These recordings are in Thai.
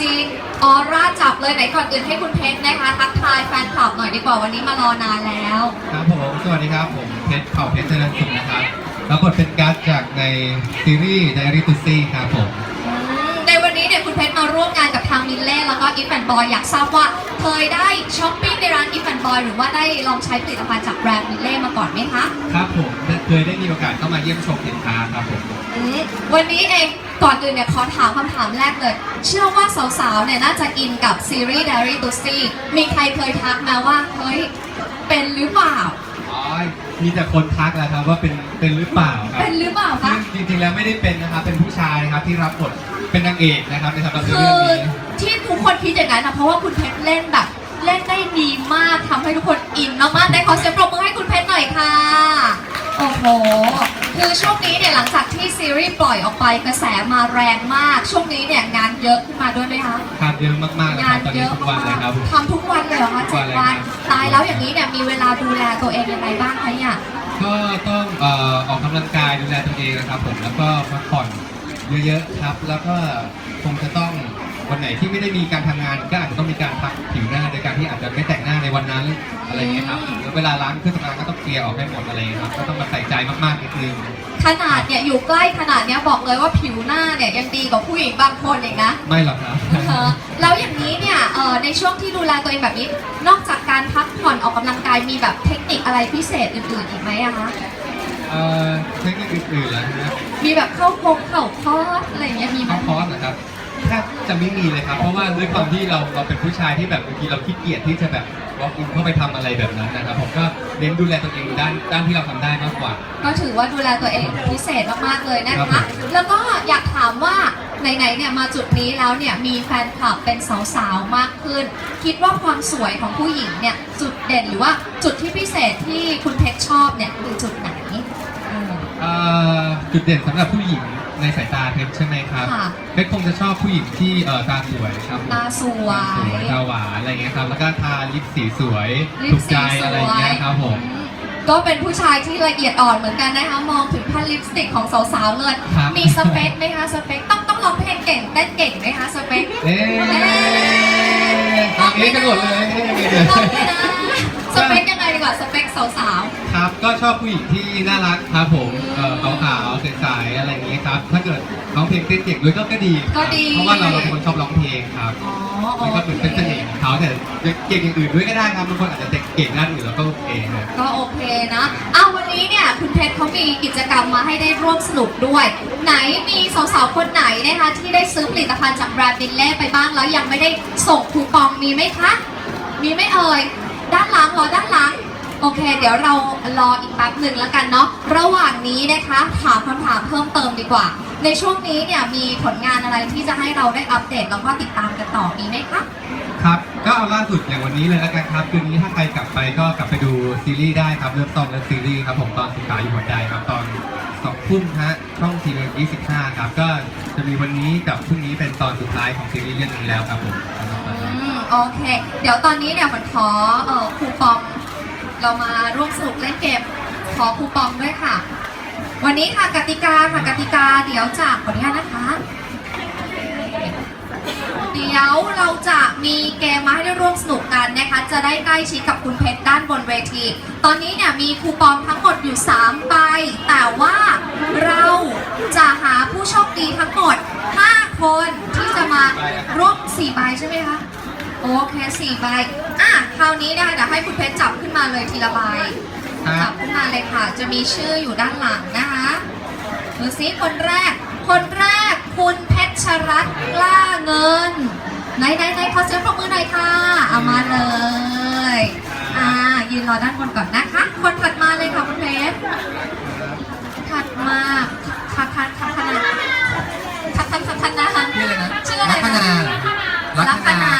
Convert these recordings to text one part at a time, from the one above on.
จีนออร่าจับเลยไหนก่อนอื่นให้คุณเพชรนะคะทักทายแฟนคลับหน่อยดีกว่าวันนี้มารอนานแล้ว ครับผม สวัสดีครับ ผมเพชรเผ่าเพชรเจริญสุขนะครับ แล้วบทเป็นการ์ดจากในซีรีส์ Diary to See ครับผม มิลเล่แล้วก็อีฟแอนบอยอยากทราบว่าเคยได้ช้อปปิ้งในร้านอีฟแอนบอยหรือว่าได้ลองใช้ผลิตภัณฑ์จากแบรนด์มิลเล่มาก่อนไหมคะครับผมเคยได้มีโอกาสเข้ามาเยี่ยมชมสินค้าครับผมอืมวันนี้เองก่อนอื่นเนี่ยขอถามคำถามแรกเลย เชื่อว่าสาวๆเนี่ยน่าจะอินกับซีรีส์ Diary to See มีใครเคยทักมาว่าเฮ้ยเป็นหรือเปล่าอ๋อมีแต่คนทักแหละครับว่าเป็นเป็นหรือเปล่าครับเป็นหรือเปล่าคะซึ่งจริงๆแล้วไม่ได้เป็นนะครับเป็นผู้ชายนะครับที่รับบท เป็นนางเอกนะครับในสำหรับคืเรื่อองนี้ ที่ทุกคนคิดอย่างนั้นนะเพราะว่าคุณเพชรเล่นแบบ เล่นได้ดีมากทำให้ทุกคนอินมากๆได้ขอเสียงปรบมือให้คุณเพชรหน่อยค่ะ โอ้โห คือช่วงนี้เนี่ยหลังจากที่ซีรีส์ปล่อยออกไปกระแสมาแรงมาก ช่วงนี้เนี่ยงานเยอะขึ้นมาด้วยไหมคะครับเยอะมากๆเลยคงารันบตอนเยนี้อะทุกวันเลยมากครับทำทุกวันเลยเหรอคะทุเจ็กดวัวันนเลยครับ ตายแล้วอย่างนี้เนี่ยมีเวลาดูแลตัวเองยังไงบ้างคะเนี่ย ก็ต้องเอ่อออกกำลังกายดูแลตัวเองนะครับผมแล้วก็พักผ่อน เยอะๆครับ แล้วก็คงจะต้องวันไหนที่ไม่ได้มีการทำงานก็อาจจะต้องมีการพักผิวหน้าโดยการที่อาจจะไม่แต่งหน้าในวันนั้นอะไรอย่างเงี้ยครับแล้วเวลาล้างเครื่องสำอางก็ต้องเคลียร์ออกให้หมดอะไรอย่างเงี้ยครับก็ต้องมาใส่ใจมากๆนิดนึงขนาดเนี่ยอยู่ใกล้ขนาดเนี้ยบอกเลยว่าผิวหน้าเนี่ยยังดีกว่าผู้หญิงบางคนเองนะไม่หรอกครับเออแล้วอย่างนี้เนี่ยเอ่อในช่วงที่ดูแลตัวเองแบบนี้ นอกจากการพักผ่อนออกกำลังกายมีแบบเทคนิคอะไรพิเศษอื่นๆอีกไหมอะคะ เอ่อเทคนิคอื่นๆแล้วนะครับมีแบบเข้าโคงเข่าคอร์สอะไรอย่างเงี้ยมีไหม เข้าคอร์สเหรอครับแทบจะไม่มีเลยครับ เพราะว่าด้วยความที่เราเราเป็นผู้ชายที่แบบบางทีเราขี้เกียจที่จะแบบวอล์กอินเข้าไปทำอะไรแบบนั้นนะครับ ผมก็เน้นดูแลตัวเองด้านด้านที่เราทำได้มากกว่า ก็ถือว่าดูแลตัวเองพิเศษมากๆเลยนะครัคะบแล้วก็อยากถามว่าไหนๆเนี่ยมาจุดนี้แล้วเนี่ยมีแฟนคลับเป็นสาวๆมากขึ้น คิดว่าความสวยของผู้หญิงเนี่ยจุดเด่นหรือว่าจุดที่พิเศษที่คุณเพชรชอบเนี่ยคือจุดไหนอืมเอ่อ จุดเด่นสำหรับผู้หญิงในสายตาเพชรใช่ไหมครับค่ะ เพชรคงจะชอบผู้หญิงที่เอ่อตาสวยครับผมตาสวตายสวยตาหวานอะไรเงี้ยครับ แล้วก็ทาลิปสีสวยลิปถูกสีใจสอะไรวยเงี้ยครับผม อืก็เป็นผู้ชายที่ละเอียดอ่อนเหมือนกันนะคะ มองถึงพันลิปสติกของสาวๆเลย ครับ มีสเปคไหมคะ สเปคต้องต้องร้องเพลงเก่งเต้นเก่งไหมคะ สเปคเอ๊ะตอนนี้กันหมดเลยเอ๊ะยังไงเดี๋ยวต้องเลยนะ สเปคยังไงดีกว่าสเปคสาวครับก็ชอบผู้หญิงที่น่ารักครับผมเอ่อขาวๆใสๆอะไรอย่างเงี้ยครับ ถ้าเกิดร้องเพลงเต้นเก่งด้วยก็ก็ดีครับก็ดี เพราะว่าเราเราเป็นคนชอบร้องเพลงครับๆอ๋อโอมันก็เป็นเคเป็นเสน่ห์ของเขาแต่เก่งอย่างอื่นด้วยก็ได้ครับบางคนอาจจะเก่งด้านอื่นแล้วก็โอเคครับ ก็โอเคนะเอาวันนี้เนี่ยคุณเพชรเขามีกิจกรรมมาให้ได้ร่วมสนุกด้วย ไหนมีสาวๆคนไหนนะคะที่ได้ซื้อผลิตภัณฑ์จากแบรนด์บินเล่ไปบ้างแล้วยังไม่ได้ส่งคูปองมีไหมคะ มีไหมเอ่ย ด้านหลังเหรอด้านหลัง โอเค เดี๋ยวเรารออีกแป๊บหนึ่งแล้วกันเนาะระหว่างนี้นะคะถามคำถามเพิ่มเติมดีกว่า ในช่วงนี้เนี่ยมีผลงานอะไรที่จะให้เราได้อัปเดตแล้วก็ติดตามกันต่อมีไหมคะครับก็เอาล่าสุดอย่างวันนี้เลยแล้วกันครับ คืนนี้ถ้าใครกลับไปก็กลับไปดูซีรีส์ได้ครับ เริ่มต้นและซีรีส์ครับผมตอนสุดท้ายอยู่หัวใจครับตอนสองทุ่มฮะช่องทีวียี่สิบห้าครับ ก็จะมีวันนี้กับพรุ่งนี้เป็นตอนสุดท้ายของซีรีส์เรื่องนี้แล้วครับผม อืมโอเค เดี๋ยวตอนนี้เนี่ยมันขอเอ่อคูปองเรามาร่วมสนุกเล่นเกมขอคูปองด้วยค่ะ วันนี้ค่ะกติกาค่ะกติกาเดี๋ยวจากขออนุญาตนะคะ เดี๋ยวเราจะมีเกมมาให้ได้ร่วมสนุกกันนะคะ จะได้ใกล้ชิดกับคุณเพชรด้านบนเวที ตอนนี้เนี่ยมีคูปองทั้งหมดอยู่3ใบแต่ว่าเราจะหาผู้โชคดีทั้งหมด 5 คนที่จะมาร่วม4ใบใช่ไหมคะ โอเคสี่ใบ อะ คราวนี้ได้เดี๋ยวให้คุณเพชรจับขึ้นมาเลยทีละใบ ครัจับบขึ้นมาเลยค่ะ จะมีชื่ออยู่ด้านหลังนะคะดูซิคนแรก คนแรกคุณเพชรรัตน์กล้าเงิน ไหนไหนไหนขอเสียงปรบมือหน่อยค่ะเอามาเลย อ่า ยืนรอด้านบนก่อนนะคะ คนถัดมาเลยค่ะคุณเพชร ถัดมาคัดคัดคัด คณาคัดคัดคัดคณาชื่ออะไรนะชื่ออะไรลัคนะนาลัคนา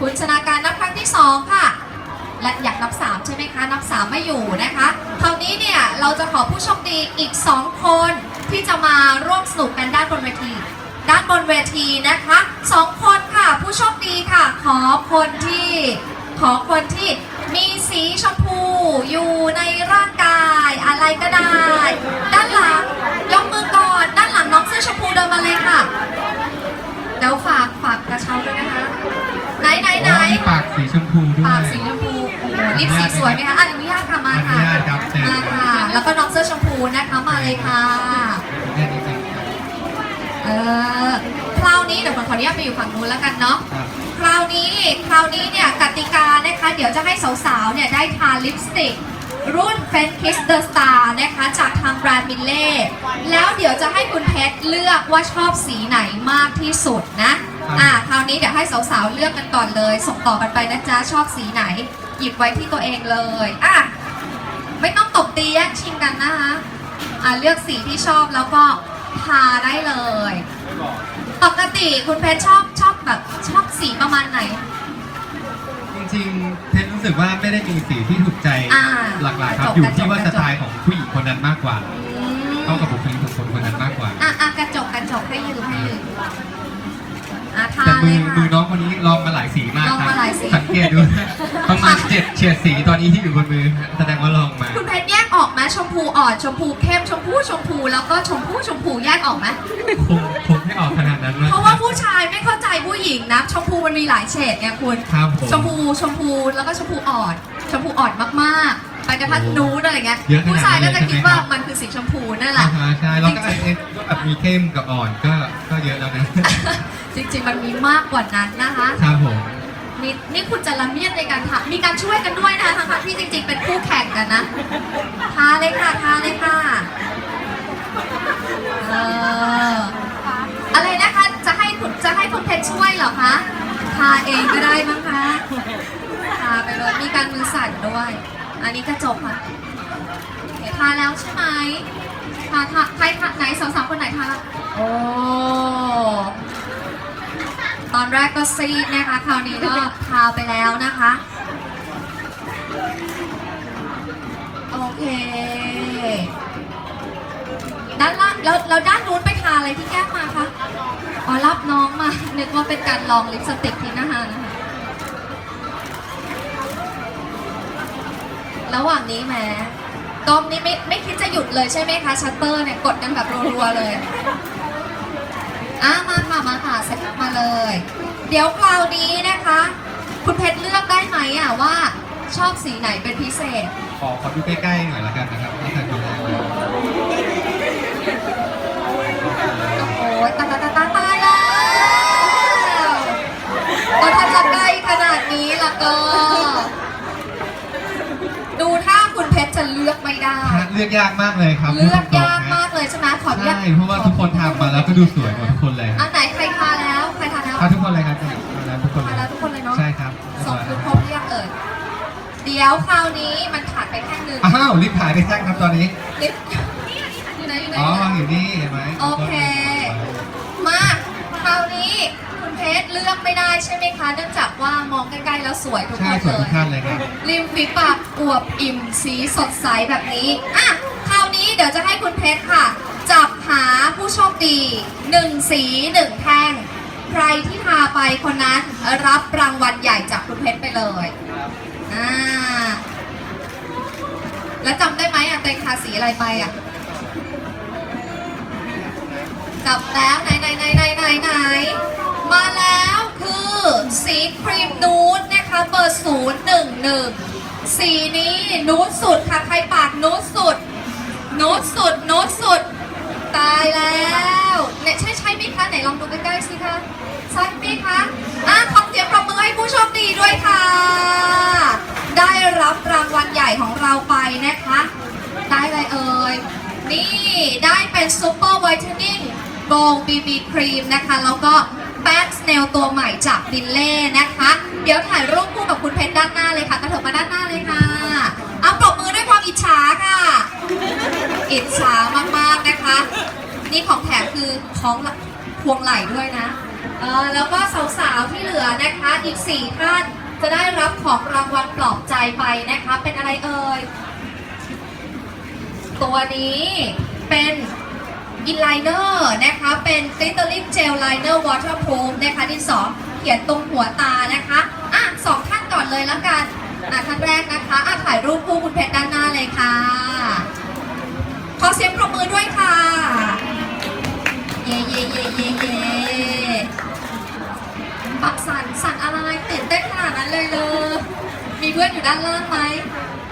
คุณชนาการนับครั้งที่สองค่ะ และอยากนับสามใช่ไหมคะ นับสามไม่อยู่นะคะ คราวนี้เนี่ยเราจะขอผู้โชคดีอีก 2 คนที่จะมาร่วมสนุกกันด้านบนเวที ด้านบนเวทีนะคะสองคนค่ะ ผู้โชคดีค่ะ ขอคนที่ขอคนที่มีสีชมพูอยู่ในร่างกายอะไรก็ได้ ด้านหลังยกมือก่อน ด้านหลังน้องเสื้อชมพูเดินมาเลยค่ะ เดี๋ยวฝากฝากกระเช้าด้วยนะคะ ไหนไหนไหนอ๋อมีปากสีชมพูด้วย ปากสีชมพูโอ้โหลิปสีสวยไหมคะอนุญาตค่ะมาค่ะอนุญาตครับเชิญ มาค่ะ แล้วก็น้องเสื้อชมพูนะคะมาเลยค่ะแค่นี้เองเออคราวนี้เดี๋ยวผมขออนุญาตไปอยู่ฝั่งนู้นแล้วกันเนาะ ครับ คราวนี้คราวนี้เนี่ยกติกานะคะ เดี๋ยวจะให้สาวๆเนี่ยได้ทาลิปสติก รุ่น f e n Kiss the Star นะคะ จากทางแบรนด์มิลเล่แล้วเดี๋ยวจะให้คุณเพชรเลือก ว่าชอบสีไหนมากที่สุดนะ อ่า คราวนี้เดี๋ยวให้สาวๆเลือกกันก่อนเลย ส่งต่อกันไปนะจ๊ะ ชอบสีไหน หยิบไว้ที่ตัวเองเลย อะ ไม่ต้องตบตีแย่งชิงกันนะคะ อ่าเลือกสีที่ชอบแล้วก็ทาได้เลย ปกติคุณเพชรชอบชอบแบบชอบสีประมาณไหน จริงๆเพชรรู้สึกว่าไม่ได้มีสีที่ถูกใจอ่าหลักๆครับกระจกอยู่ที่ว่ากระสจกไตล์ของผู้หญิงคนนั้นมากกว่าอืมเข้ากับบุคลิกของคนคนนั้นมากกว่าอะอะกระ จกกระจกให้ยืมให้ยืมอะทาแต่เลมือยมือค่ะ น้องคนนี้ลองมาหลายสีมากลองครับมาหลายสี สังเกตดู ประมาณเจ็ดเฉียดสีตอนนี้ที่อยู่บนมือแสดงว่าลองมา คุณเพชรแยกออกไหมชมพูอ่อนชมพูเข้มชมพูชมพูแล้วก็ชมพูชมพูแยกออกไหมคงคงไม่ออกขนาดนั้นมากเพราะว่าผู้ชายไม่เข้าใจผู้หญิงนะชมพูมันมีหลายเฉดไงคุณ ครับผมชมพูชมพูแล้วก็ชมพูอ่อน ชมพูอ่อนมากๆ ไปกระทั่งนูดอะไรเงี้ยเยอะขนาดนั้น ผู้ชายก็จะคิดเลยใช่ไหมว่าครับมันคือสีชมพูนั่นแหอ่าละฮะใช่แล้วก็ไอ้ไอ้ก็แบบมีเข้มกับอ่อนก็ก็เยอะแล้วนะจริงๆ มันมีมากกว่านั้นนะคะครับผมนี่นี่คุณจะละเมียดในการทำมีการช่วยกันด้วยนะคะทั้งๆที่จริง ๆ เป็นคู่แข่งกันนะทาเลยค่ะทาเลยค่ะเอออะไรนะคะจะให้คุณจะให้คุณเพชรช่วยเหรอคะทาเองก็ได้มั้งคะทา ไปเลยมีการมือสั่นด้วย อันนี้กระจกค่ะเดี๋ยวทาแล้วใช่ไหมทาทาใครทาไหนสองสาวๆคนไหนทาโอ้ตอนแรกก็ซีดนะคะ คราวนี้ก็ทาไปแล้วนะคะ โอเค ด้านล่างแล้วแล้วด้านนู้นไปทาอะไรที่แก้มมาคะ อ๋อรับน้องมา นึกว่าเป็นการลองลิปสติกที่หน้านะคะ ระหว่างนี้แหมกล้องนี้ไม่ไม่คิดจะหยุดเลยใช่ไหมคะชัตเตอร์เนี่ยกดกันแบบรัวๆเลยอะมาค่ะมาค่ะเซ็ตมาเลย เดี๋ยวคราวนี้นะคะ คุณเพชรเลือกได้ไหมอะว่าชอบสีไหนเป็นพิเศษ ขอขอดูใกล้ๆหน่อยละกันนะครับนี่คือดูแลโอ้ยตายตายตายตายตายแล้วก็ถ้าจะใกล้ขนาดนี้แล้วก็ ลือกยากมากเลยครับเลือกยากพูดตรงๆนะมากเลยใช่ไหมขออนุญาตใช่เพราะว่าทุกคนทำมาแล้วก็ดูสวยหมดทุกคนเลยคอัรับนไหนใครทาแล้วใครทาแล้วทาทุกคนเลยครับทาแล้วทุกคนทาเลแล้วยทุกคนเลยเนาะใช่ครับส่งคือครบเรียงเอ่ยเดี๋ยวคราวนี้มันขาดไปแค่หนึ่งอ้าวรีบถ่ายไปแจ้งครับตอนนี้ลิฟต์อยู่ไหนอยู่ไหนอ๋ออยู่ไหนวางอยู่นี่เห็นไหมโอเค คุณเพชรเลือกไม่ได้ใช่ไหมคะ เนื่องจากว่ามองใกล้ๆแล้วสวยทุกคใช่นสวยเลทุย กท่านเลยครับ ริมฝีปากอวบอิ่มสีสดใสแบบนี้ อะ คราวนี้เดี๋ยวจะให้คุณเพชรค่ะ จับหาผู้โชคดีหนึ่งสีหนึ่งแท่ง ใครที่ทาไปคนนั้นรับรางวัลใหญ่จากคุณเพชรไปเลยอ่าแล้วจำได้ไหมอะเต็งทาสีอะไรไปอะจับแล้วไหนไหนไหนไหนไหนไหน มาแล้วคือสีครีมนูดนะคะเบอร์ศูนย์หนึ่งหนึ่งสีนี้นูดสุดค่ะใครปากนูดสุด นูดสุด นูดสุด ตายแล้วเนี่ยใช่ใช่ไหมคะไหนลองดูใกล้ๆสิคะใช่ไหมคะอะขอเสียงปรบมือให้ผู้โชคดีด้วยค่ะ ได้รับรางวัลใหญ่ของเราไปนะคะ ได้เลยเอ่ยนี่ได้เป็นซูเปอร์ไวท์เทนนิ่งโบงบีบีครีมนะคะ แล้วก็ แป้งสเนลตัวใหม่จากบินเล่นะคะ เดี๋ยวถ่ายรูปคู่กับคุณเพชรด้านหน้าเลยค่ะกระเถิบมาด้านหน้าเลยค่ะเอาปรบมือด้วยความอิจฉาค่ะ อิจฉามากๆนะคะ นี่ของแถมคือของพวงไหล่ด้วยนะเออแล้วก็สาวๆที่เหลือนะคะอีกสี่ท่านจะได้รับของรางวัลปลอบใจไปนะคะ เป็นอะไรเอ่ย ตัวนี้เป็น อินไลเนอร์นะคะ เป็น glittering gel liner waterproof นะคะที่สองเขียนตรงหัวตานะคะ อะสองท่านก่อนเลยแล้วกันอะท่านแรกนะคะ อะถ่ายรูปคู่คุณเพชรด้านหน้าเลยค่ะ ขอเสียงปรบมือด้วยค่ะ เย่เย่เย่เย่เย่ปักสันสั่นอะไรตื่นเต้นขนาดนั้นเลยเลย มีเพื่อนอยู่ด้านล่างไหม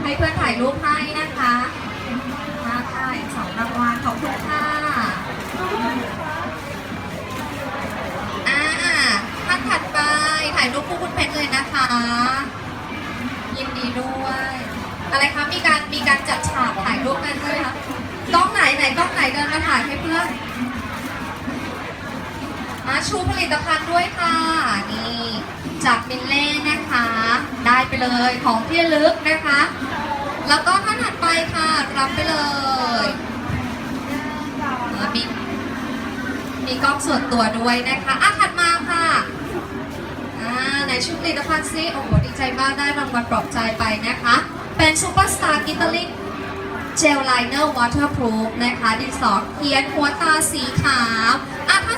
ให้เพื่อนถ่ายรูปให้นะคะมาค่ะอีกสองรางวัลขอบคุณค่ะ อ่าท่านถัดไปถ่ายรูปคู่คุณเพชรเลยนะคะ ยินดีด้วย อะไรคะ มีการมีการจัดฉากถ่ายรูปกันใช่ไหมคะกล้องไหนไหนกล้องไหนเดินมาถ่ายให้เพื่อนมาชูผลิตภัณฑ์ด้วยค่ะ นี่จากมินเล่นะคะ ได้ไปเลยของที่ระลึกนะคะ แล้วก็ท่านถัดไปค่ะ รับไปเลยอ่ามี มีกล้องส่วนตัวด้วยนะคะอะถัดมาค่ะอ่าในชุดผลิตภัณฑ์ซิโอ้โหดีใจมากได้รางวัลปลอบใจไปนะคะ เป็นซูเปอร์สตาร์กิตเตอร์ลิงเจลไลเนอร์วอเตอร์พรูฟนะคะ ดินสอเขียนหัวตาสีขาวอะถ้า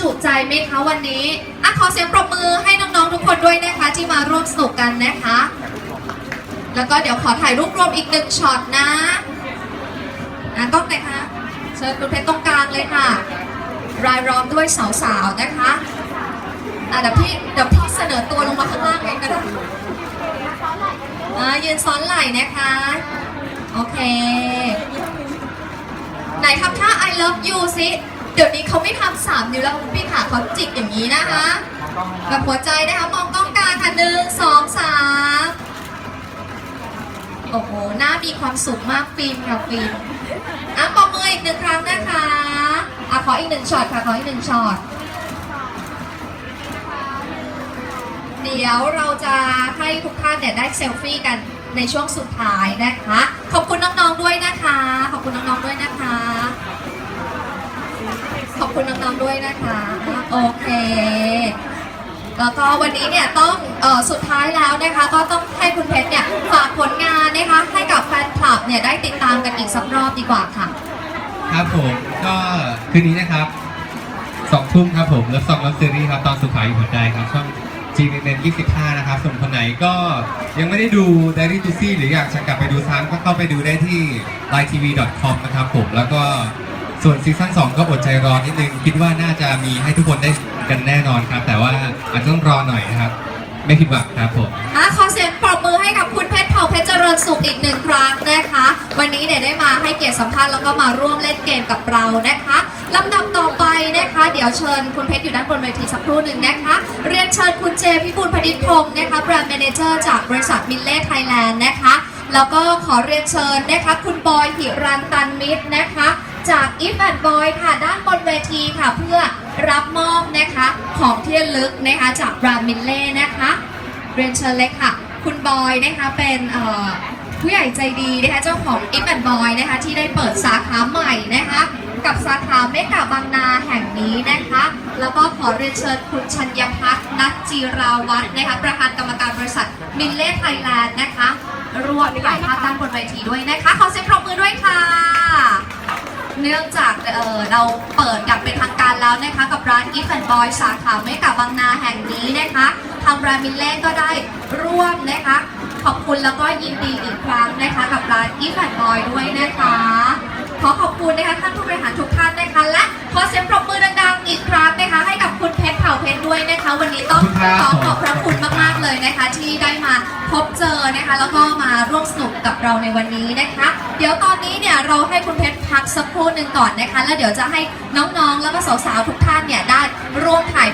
จุใจไหมคะวันนี้อะขอเสียงปรบมือให้น้องๆทุกคนด้วยนะคะ ที่มาร่วมสนุกกันนะคะ แล้วก็เดี๋ยวขอถ่ายรูปรวมอีกหนึ่งช็อตนะอะกล้องไหนคะเชิญคุณเพชรตรงกลางเลยค่ะ รายล้อมด้วยสาวๆนะคะอะเดี๋ยวพี่เดี๋ยวพี่เสนอตัวลงมาข้างล่างเองก็ได้อ่ายืนซ้อนไหล่นะคะ โอเค ไหนทำท่า I love you สิ ดี๋ยวนี้เขาไม่ทำสามนิ้วแล้วคุณพี่ขาเขาจิกอย่างนี้นะคะแบบหัวใจนะคะมองกล้องกลางค่ะหนึ่งสองสามโอ้โหหน้ามีความสุขมากฟิล์มค่ะฟิล์มอะปรบมืออีกหนึ่งครั้งนะคะอะขออีกหนึ่งช็อตค่ะขออีกหนึ่งช็อตเดี๋ยวเราจะให้ทุกท่านเนี่ยได้เซลฟี่กันในช่วงสุดท้ายนะคะ ขอบคุณน้องๆด้วยนะคะ ขอบคุณน้องๆด้วยนะคะ ขอบคุณน้องๆด้วยนะคะ โอเค แล้วก็วันนี้เนี่ยต้องออสุดท้ายแล้วนะคะ ก็ต้องให้คุณเพชรเนี่ยฝากผลงานนะคะให้กับแฟนคลับเนี่ยได้ติดตามกันอีกสักรอบดีกว่าค่ะ ครับผมก็คืนนี้นะครับสองทุ่มครับผมแล้วสองรับซีรีส์ครับตอนสุดท้ายอยู่หัวใจครับช่อง g m m 25 นะครับส่วนคนไหนก็ยังไม่ได้ดู Diary to See หรืออยากจะกลับไปดูซ้ำก็เข้าไปดูได้ที่ livetv.com นะครับผมแล้วก็ ส่วนซีซั่น2 ก็อดใจรอนิดนึง คิดว่าน่าจะมีให้ทุกคนได้กันแน่นอนครับ แต่ว่าอาจจะต้องรอหน่อยนะครับ ไม่ผิดหวังครับผมอะขอเสียงปรบมือให้กับคุณเพชรเผ่าเพชรเจริญสุขอีกหนึ่งครั้งนะคะ วันนี้เนี่ยได้มาให้เกียรติสัมภาษณ์แล้วก็มาร่วมเล่นเกมกับเรานะคะลำดับต่อไปนะคะ เดี๋ยวเชิญคุณเพชรอยู่ด้านบนเวทีสักครู่หนึ่งนะคะ เรียนเชิญคุณเจพิบูลพดิษพงศ์นะคะแบรนด์แมเนเจอร์จากบริษัทมิลเล่ไทยแลนด์นะคะ แล้วก็ขอเรียนเชิญนะคะคุณบอยหิรันตันมิตรนะคะ จากอีฟแอนบอยค่ะด้านบนเวทีค่ะเพื่อรับมอบนะคะของที่ระลึกนะคะจากบรนด์มิลเล่นะคะเรียนเชิญเลยค่ะ คุณบอยนะคะเป็นผู้ใหญ่ใจดีนะคะเจ้าของ i ิ and Boy นะคะที่ได้เปิดสาขาใหม่นะคะกับสาขาเมกาบางนาแห่งนี้นะคะ แล้วก็ขอเรียนเชิญคุณชัญญพัฒน์นัทจีราวัฒน์นะคะประธานกรรมการบริษัทมินเล่ไทยแลนด์นะคะร่วมถ่ายภาพด้านบนเวทีด้วยนะคะ ขอเสียงปรบมือด้วยค่ะ เนื่องจากเออเราเปิดอย่างเป็นทางการแล้วนะคะ กับร้าน If and Boy สาขาเมกะบางนาแห่งนี้นะคะทางแบรนด์มิลเล่ก็ได้ร่วมนะคะ ขอบคุณแล้วก็ยินดีอีกครั้งนะคะ กับร้าน If and Boy ด้วยนะคะ ขอขอบคุณนะคะท่านผู้บริหารทุกท่านนะคะ และขอเสียงปรบมือดังๆอีกครั้งนะคะ ให้กับคุณเพชรเผ่าเพชรด้วยนะคะ วันนี้ต้องขอบคุณครับขอขอบพระคุณมากๆเลยนะคะ ที่ได้มาพบเจอนะคะ แล้วก็มาร่วมสนุกกับเราในวันนี้นะคะ เดี๋ยวตอนนี้เนี่ยเราให้คุณเพชรพักสักครู่หนึ่งก่อนนะคะ แล้วเดี๋ยวจะให้น้องๆแล้วก็สาวๆทุกท่านเนี่ยได้ร่วมถ่าย